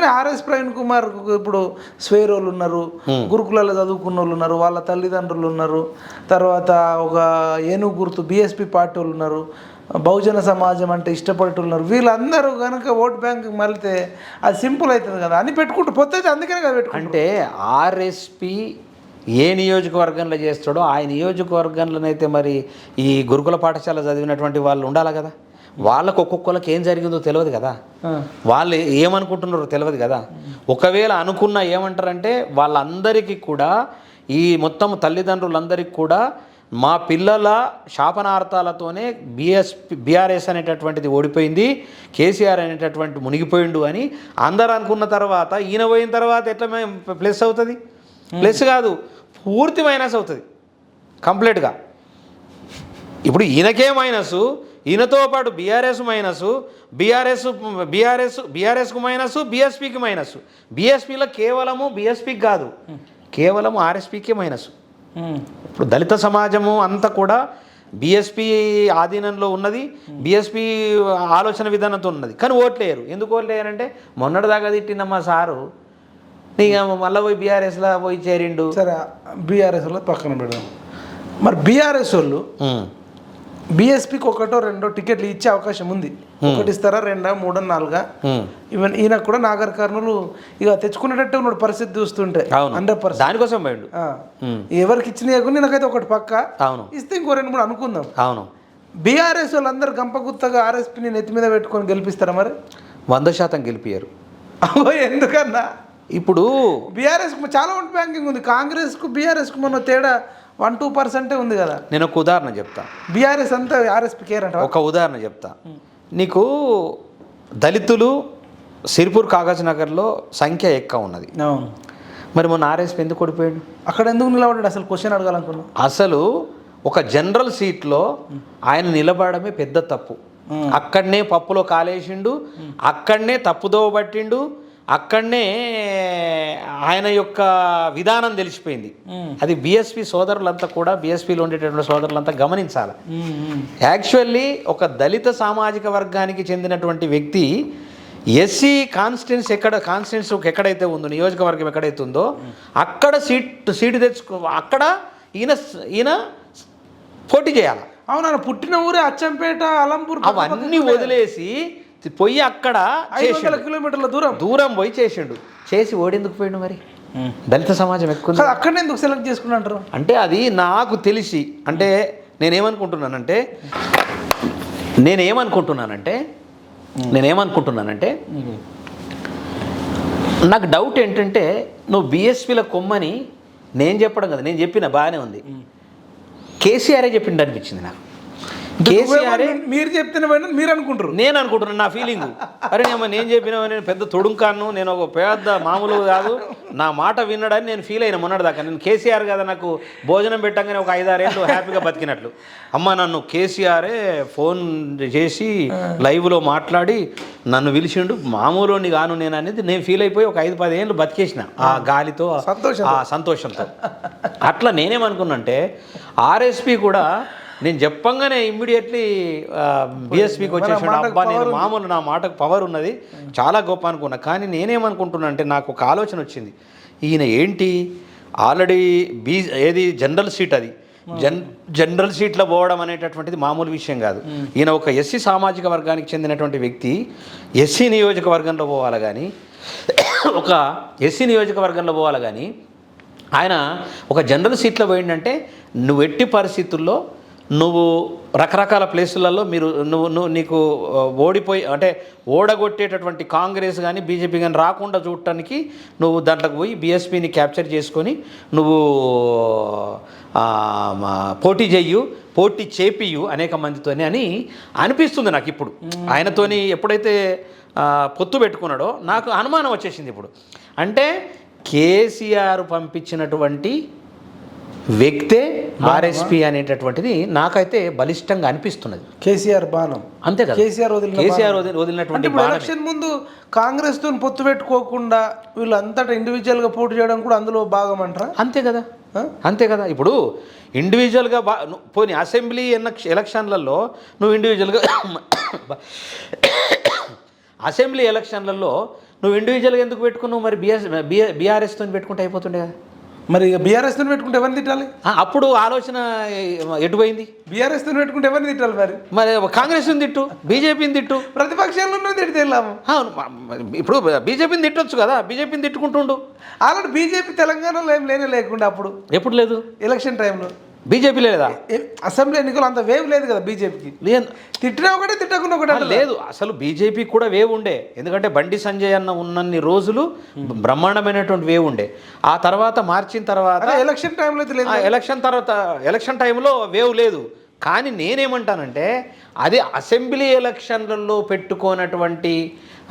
అట్లనే ఆర్ఎస్ ప్రవీణ్ కుమార్ ఇప్పుడు స్వేరోళ్ళు ఉన్నారు గురుకులలో చదువుకున్న వాళ్ళు ఉన్నారు వాళ్ళ తల్లిదండ్రులు ఉన్నారు తర్వాత ఒక ఏనుగు గుర్తు బీఎస్పీ పార్టీ వాళ్ళు ఉన్నారు బహుజన సమాజం అంటే ఇష్టపడేటోళ్ళు ఉన్నారు. వీళ్ళందరూ కనుక ఓట్ బ్యాంక్ మళ్ళితే అది సింపుల్ అవుతుంది కదా అని పెట్టుకుంటూ పొత్తైతే అందుకనే కదా అంటే ఆర్ఎస్పి ఏ నియోజకవర్గంలో చేస్తాడో ఆ నియోజకవర్గంలోనైతే మరి ఈ గురుకుల పాఠశాల చదివినటువంటి వాళ్ళు ఉండాలి కదా? వాళ్ళకు ఒక్కొక్కరికి ఏం జరిగిందో తెలియదు కదా. వాళ్ళు ఏమనుకుంటున్నారో తెలియదు కదా. ఒకవేళ అనుకున్న ఏమంటారంటే వాళ్ళందరికీ కూడా ఈ మొత్తం తల్లిదండ్రులందరికీ కూడా మా పిల్లల శాపనార్థాలతోనే బిఎస్పి బీఆర్ఎస్ అనేటటువంటిది ఓడిపోయింది కేసీఆర్ అనేటటువంటి మునిగిపోయిండు అని అందరు అనుకున్న తర్వాత ఈయన పోయిన తర్వాత ఎట్లా మేము ప్లస్ అవుతుంది? ప్లస్ కాదు పూర్తి మైనస్ అవుతుంది. కంప్లీట్గా. ఇప్పుడు ఈయనకే మైనస్ ఈయనతో పాటు బీఆర్ఎస్ మైనస్ బీఆర్ఎస్ బీఆర్ఎస్ బీఆర్ఎస్కు మైనస్ బీఎస్పీకి మైనస్. బీఎస్పీలో కేవలము బీఎస్పీకి కాదు కేవలం ఆర్ఎస్పీకే మైనస్. ఇప్పుడు దళిత సమాజము అంతా కూడా బీఎస్పీ ఆధీనంలో ఉన్నది బీఎస్పీ ఆలోచన విధానంతో ఉన్నది. కానీ ఓట్లేయరు ఎందుకు ఓట్లేయరంటే మొన్నటిదాకా తిట్టిందమ్మా సారు. నీకు మళ్ళీ పోయి బీఆర్ఎస్లో పోయి చేరిండు. సరే బీఆర్ఎస్ వాళ్ళు పక్కన పెడదాం. మరి బీఆర్ఎస్ వాళ్ళు బీఎస్పీకి ఒకటో రెండో టికెట్లు ఇచ్చే అవకాశం ఉంది. ఒకటి ఇస్తారా రెండా మూడో నాలుగా? ఉమ్. ఈవెన్ ఈయన కూడా నాగర్ కర్నూలు ఇక తెచ్చుకునేటట్టే ఉన్నాడు పరిస్థితి చూస్తుంటే. హండ్రెడ్ పర్సెంట్ దానికోసం పోయిండు. ఉమ్, ఎవరికి ఇచ్చినాయి నాకైతే ఒకటి పక్క. అవును. ఇస్తే ఇంకో రెండు మూడు అనుకుందాం. అవును. బీఆర్ఎస్ వాళ్ళందరూ గంపగుత్తగా ఆర్ఎస్పీని నెత్తి మీద పెట్టుకొని గెలిపిస్తారా మరి? వంద శాతం గెలిపియారు అబ్బో ఎందుకన్నా? ఇప్పుడు బీఆర్ఎస్ చాలా ఓట్ బ్యాంకింగ్ ఉంది. కాంగ్రెస్కు బీఆర్ఎస్కు మన తేడా వన్ టూ పర్సెంటే ఉంది కదా. నేను ఒక ఉదాహరణ చెప్తా. బీఆర్ఎస్ అంతా ఆర్ఎస్పీ కేర్ అంట ఒక ఉదాహరణ చెప్తా. నీకు దళితులు సిరిపూర్ కాగజ్ నగర్లో సంఖ్య ఎక్కువ ఉన్నది. మరి మొన్న ఆర్ఎస్పీ ఎందుకు ఓడిపోయాడు? అక్కడ ఎందుకు నిలబడ్డాడు? అసలు క్వశ్చన్ అడగాలనుకున్నా. అసలు ఒక జనరల్ సీట్లో ఆయన నిలబడమే పెద్ద తప్పు. అక్కడనే పప్పులో కాలేసిండు అక్కడనే తప్పుదోవ పట్టిండు అక్కడనే ఆయన యొక్క విధానం తెలిసిపోయింది. అది బీఎస్పీ సోదరులంతా కూడా బీఎస్పీలో ఉండేటటువంటి సోదరులంతా గమనించాలి. యాక్చువల్లీ ఒక దళిత సామాజిక వర్గానికి చెందినటువంటి వ్యక్తి ఎస్సీ కాన్స్టిట్యున్స్ ఎక్కడ కాన్స్టిట్యున్స్ ఎక్కడైతే ఉందో నియోజకవర్గం ఎక్కడైతే ఉందో అక్కడ సీట్ సీటు తెచ్చుకో అక్కడ ఈయన ఈయన పోటీ చేయాలి. అవునా పుట్టిన ఊరే అచ్చంపేట అలంపూర్ అవన్నీ వదిలేసి పోయి అక్కడ ఐదు చేసిండు. వందల కిలోమీటర్ల దూరం. దూరం పోయి చేసిండు. చేసి ఓడెందుకు పోయిండు మరి? దళిత సమాజం ఎక్కువ కాదు, అక్కడనే ఎందుకు సెలెక్ట్ చేసుకుని అంటారు? అంటే అది నాకు తెలిసి అంటే నేనేమనుకుంటున్నానంటే నేనేమనుకుంటున్నానంటే నేనేమనుకుంటున్నానంటే నాకు డౌట్ ఏంటంటే నువ్వు బీఎస్పీల కొమ్మని నేను చెప్పడం కదా నేను చెప్పిన బాగానే ఉంది. కేసీఆరే చెప్పిండు అనిపించింది నాకు. కేసీఆరే మీరు చెప్తున్న మీరు అనుకుంటారు. నేను అనుకుంటున్నాను నా ఫీలింగ్ అరే నేను నేను చెప్పిన నేను పెద్ద తొడుంకాను నేను ఒక పెద్ద మామూలు కాదు. నా మాట వినడని నేను ఫీల్ అయిన మొన్నటిదాకా. నేను కేసీఆర్ కదా నాకు భోజనం పెట్టంగానే ఒక ఐదారేళ్ళు హ్యాపీగా బతికినట్లు. అమ్మ నన్ను కేసీఆరే ఫోన్ చేసి లైవ్లో మాట్లాడి నన్ను పిలిచిండు మామూలుని గాను నేను అనేది నేను ఫీల్ అయిపోయి ఒక ఐదు పది ఏళ్ళు బతికేసిన ఆ గాలితో సంతోషం. ఆ సంతోషంతో. అట్లా నేనేమనుకున్నంటే ఆర్ఎస్పి కూడా నేను చెప్పంగానే ఇమ్మీడియట్లీ బిఎస్పికి వచ్చేసాడు. అబ్బా నేను మామూలు నా మాటకు పవర్ ఉన్నది. చాలా గొప్ప అనుకున్నా. కానీ నేనేమనుకుంటున్నా అంటే నాకు ఒక ఆలోచన వచ్చింది. ఈయన ఏంటి? ఆల్రెడీ బీ ఏది జనరల్ సీట్ అది. జన్ జనరల్ సీట్లో పోవడం అనేటటువంటిది మామూలు విషయం కాదు. ఈయన ఒక ఎస్సీ సామాజిక వర్గానికి చెందినటువంటి వ్యక్తి. ఎస్సీ నియోజకవర్గంలో పోవాలి కానీ ఒక ఎస్సీ నియోజకవర్గంలో పోవాలి కానీ ఆయన ఒక జనరల్ సీట్లో పోయిందంటే నువ్వు ఎట్టి పరిస్థితుల్లో నువ్వు రకరకాల ప్లేసులలో మీరు నువ్వు నువ్వు నీకు ఓడిపోయి అంటే ఓడగొట్టేటటువంటి కాంగ్రెస్ కానీ బీజేపీ కానీ రాకుండా చూడటానికి నువ్వు దాంట్లోకి పోయి బీఎస్పీని క్యాప్చర్ చేసుకొని నువ్వు పోటీ చెయ్యు పోటీ చేపియు అనేక మందితోనే అని అనిపిస్తుంది నాకు ఇప్పుడు. ఆయనతోని ఎప్పుడైతే పొత్తు పెట్టుకున్నాడో నాకు అనుమానం వచ్చేసింది ఇప్పుడు. అంటే కేసీఆర్ పంపించినటువంటి వ్యక్తే ఆర్ఎస్పి అనేటటువంటిది నాకైతే బలిష్టంగా అనిపిస్తున్నది. కేసీఆర్ బాణం. అంతే కదా. కేసీఆర్ వదిలిన కేసీఆర్. వదిలి- అంటే వదిలినటువంటి. ఎలక్షన్ ముందు కాంగ్రెస్తో పొత్తు పెట్టుకోకుండా వీళ్ళంతటా ఇండివిజువల్గా పోటీ చేయడం కూడా అందులో భాగం అంటారా? అంతే కదా? అంతే కదా. ఇప్పుడు ఇండివిజువల్గా బా పోనీ అసెంబ్లీ ఎలక్ష ఎలక్షన్లలో నువ్వు ఇండివిజువల్గా అసెంబ్లీ ఎలక్షన్లలో నువ్వు ఇండివిజువల్గా ఎందుకు పెట్టుకున్నావు? మరి బిఎస్ బీఆర్ఎస్తో పెట్టుకుంటే అయిపోతుండే కదా. మరి ఇక బీఆర్ఎస్తో పెట్టుకుంటే ఎవరిని తిట్టాలి? అప్పుడు ఆలోచన ఎటుపోయింది బీఆర్ఎస్తో పెట్టుకుంటే ఎవరిని తిట్టాలి మరి? మరి కాంగ్రెస్ని తిట్టు బీజేపీని తిట్టు. ప్రతిపక్షాల్లో ఉన్నది తిడితే ఇప్పుడు బీజేపీని తిట్టొచ్చు కదా బీజేపీని తిట్టుకుంటుండు. ఆల్రెడీ బీజేపీ తెలంగాణలో ఏం లేనే లేకుండా అప్పుడు? ఎప్పుడు లేదు? ఎలక్షన్ టైంలో బీజేపీ లేదా? అసెంబ్లీ ఎన్నికలు అంత వేవ్ లేదు కదా బీజేపీకి. లేదు తిట్టినా ఒకటే తిట్టకుండా ఒకటే లేదు అసలు బీజేపీ కూడా వేవ్ ఉండే. ఎందుకంటే బండి సంజయ్ అన్న ఉన్నన్ని రోజులు బ్రహ్మాండమైనటువంటి వేవ్ ఉండే. ఆ తర్వాత మార్చిన తర్వాత ఎలక్షన్ టైంలో లేదు ఎలక్షన్ తర్వాత ఎలక్షన్ టైంలో వేవ్ లేదు. కానీ నేనేమంటానంటే అది అసెంబ్లీ ఎలక్షన్లలో పెట్టుకోనటువంటి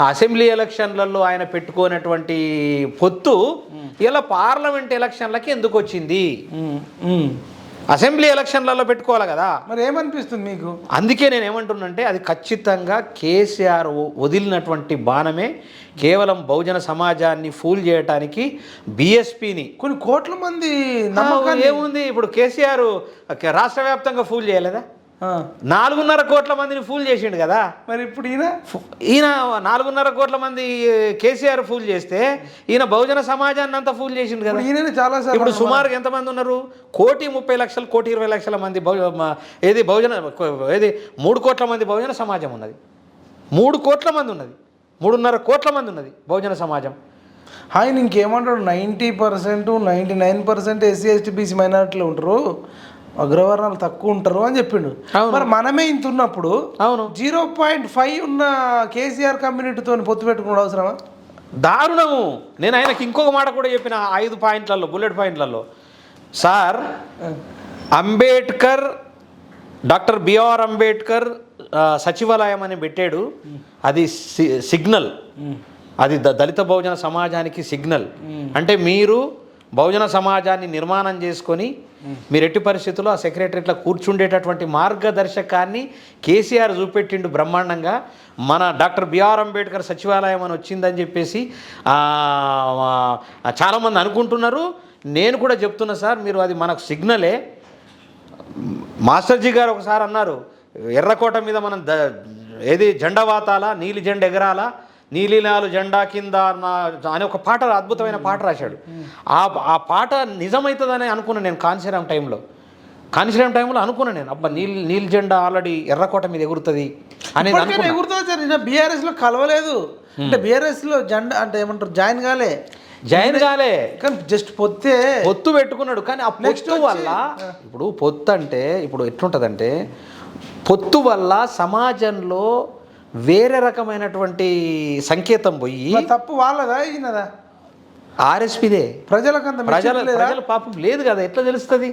అసెంబ్లీ ఎలక్షన్లలో ఆయన పెట్టుకోనటువంటి పొత్తు ఇలా పార్లమెంట్ ఎలక్షన్లకి ఎందుకు వచ్చింది. అసెంబ్లీ ఎలక్షన్లలో పెట్టుకోవాలి కదా. మరి ఏమనిపిస్తుంది మీకు? అందుకే నేను ఏమంటున్నంటే అది ఖచ్చితంగా కేసీఆర్ వదిలినటువంటి బాణమే కేవలం బహుజన సమాజాన్ని ఫూల్ చేయటానికి బీఎస్పీని కొన్ని కోట్ల మంది ఏముంది? ఇప్పుడు కేసీఆర్ రాష్ట్ర వ్యాప్తంగా ఫూల్ చేయలేదా? నాలుగున్నర కోట్ల మందిని ఫూల్ చేసిండు కదా. మరి ఇప్పుడు ఈయన? ఈయన నాలుగున్నర కోట్ల మంది కేసీఆర్ ఫూల్ చేస్తే ఈయన బహుజన సమాజాన్ని అంతా ఫూల్ చేసిండు కదా. ఈయన చాలా ఇప్పుడు సుమారుగా ఎంతమంది ఉన్నారు? కోటి ముప్పై లక్షలు కోటి ఇరవై లక్షల మంది ఏది బహుజన ఏది మూడు కోట్ల మంది బహుజన సమాజం ఉన్నది. మూడు కోట్ల మంది ఉన్నది. మూడున్నర కోట్ల మంది ఉన్నది బహుజన సమాజం. ఆయన ఇంకేమంటాడు? Ninety percent ninety nine percent SC ST BC మైనార్టీలు ఉంటారు. అగ్రవర్ణాలు తక్కువ ఉంటారు అని చెప్పిండు. మరి మనమే ఇంత ఉన్నప్పుడు అవును. జీరో పాయింట్ ఫైవ్ ఉన్న కేసీఆర్ కమ్యూనిటీతో పొత్తు పెట్టుకోవడం అవసరమా? దారుణము. నేను ఆయనకి ఇంకొక మాట కూడా చెప్పిన ఐదు పాయింట్లలో బుల్లెట్ పాయింట్లలో. Sir Ambedkar doctor BR Ambedkar సచివాలయం అని పెట్టాడు. అది సిగ్నల్. అది ద- దళిత బహుజన సమాజానికి సిగ్నల్. అంటే మీరు బహుజన సమాజాన్ని నిర్మాణం చేసుకొని మీరు ఎట్టి పరిస్థితుల్లో ఆ సెక్రటరీట్లో కూర్చుండేటటువంటి మార్గదర్శకాన్ని కేసీఆర్ చూపెట్టిండు బ్రహ్మాండంగా. మన డాక్టర్ బిఆర్ అంబేద్కర్ సచివాలయం అని వచ్చిందని చెప్పేసి చాలామంది అనుకుంటున్నారు. నేను కూడా చెప్తున్నా సార్ మీరు అది మనకు సిగ్నలే. మాస్టర్జీ గారు ఒకసారి అన్నారు ఎర్రకోట మీద మనం ఏది జెండా వాతాలా నీలి జెండా ఎగరాలా? నీలిలాలు జెండా కింద నా అని ఒక పాట అద్భుతమైన పాట రాశాడు. ఆ ఆ పాట నిజమవుతుందని అనుకున్నాను నేను కాన్సీరామ్ టైంలో. కాన్సీరామ్ టైంలో అనుకున్నాను నేను అబ్బా నీల్ నీలి జెండా ఆల్రెడీ ఎర్రకోట మీద ఎగురుతుంది అనేది ఎగురుతుంది సార్? ఈయన బీఆర్ఎస్లో కలవలేదు అంటే బీఆర్ఎస్లో జెండా అంటే ఏమంటారు జాయిన్ కాలే. జైన్ గాలే కానీ జస్ట్ పొత్తే పొత్తు పెట్టుకున్నాడు. కానీ ఆ పొత్తు వల్ల ఇప్పుడు పొత్తు అంటే ఇప్పుడు ఎట్లుంటుందంటే పొత్తు వల్ల సమాజంలో వేరే రకమైనటువంటి సంకేతం పోయి తప్పు వాళ్ళదా ఈయనదా? ఆర్ఎస్పీదే. ప్రజలకు అంత ప్రజల? ప్రజల పాపం లేదు కదా ఎట్లా తెలుస్తుంది?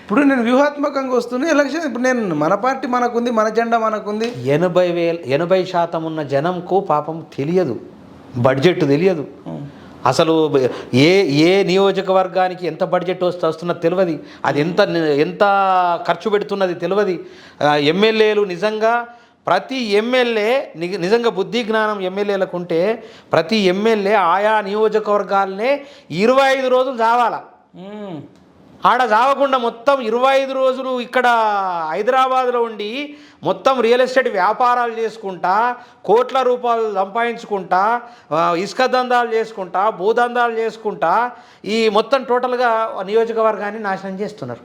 ఇప్పుడు నేను వ్యూహాత్మకంగా వస్తున్నా ఎలక్షన్ ఇప్పుడు నేను మన పార్టీ మనకుంది మన జెండా మనకుంది. ఎనభై వేల ఎనభై శాతం ఉన్న జనంకు పాపం తెలియదు. బడ్జెట్ తెలియదు. అసలు ఏ ఏ నియోజకవర్గానికి ఎంత బడ్జెట్ వస్తు వస్తున్నది తెలియదు. అది ఎంత ఎంత ఖర్చు పెడుతున్నది తెలియదు. ఎమ్మెల్యేలు నిజంగా ప్రతి ఎమ్మెల్యే నిజంగా బుద్ధి జ్ఞానం ఎమ్మెల్యేలకు ఉంటే ప్రతి ఎమ్మెల్యే ఆయా నియోజకవర్గాలనే ఇరవై ఐదు రోజులు చావాలా. ఆడ చావకుండా మొత్తం ఇరవై ఐదు రోజులు ఇక్కడ హైదరాబాద్లో ఉండి మొత్తం రియల్ ఎస్టేట్ వ్యాపారాలు చేసుకుంటా కోట్ల రూపాయలు సంపాదించుకుంటా ఇసుక దందాలు చేసుకుంటా భూదందాలు చేసుకుంటా ఈ మొత్తం టోటల్గా నియోజకవర్గాన్ని నాశనం చేస్తున్నారు.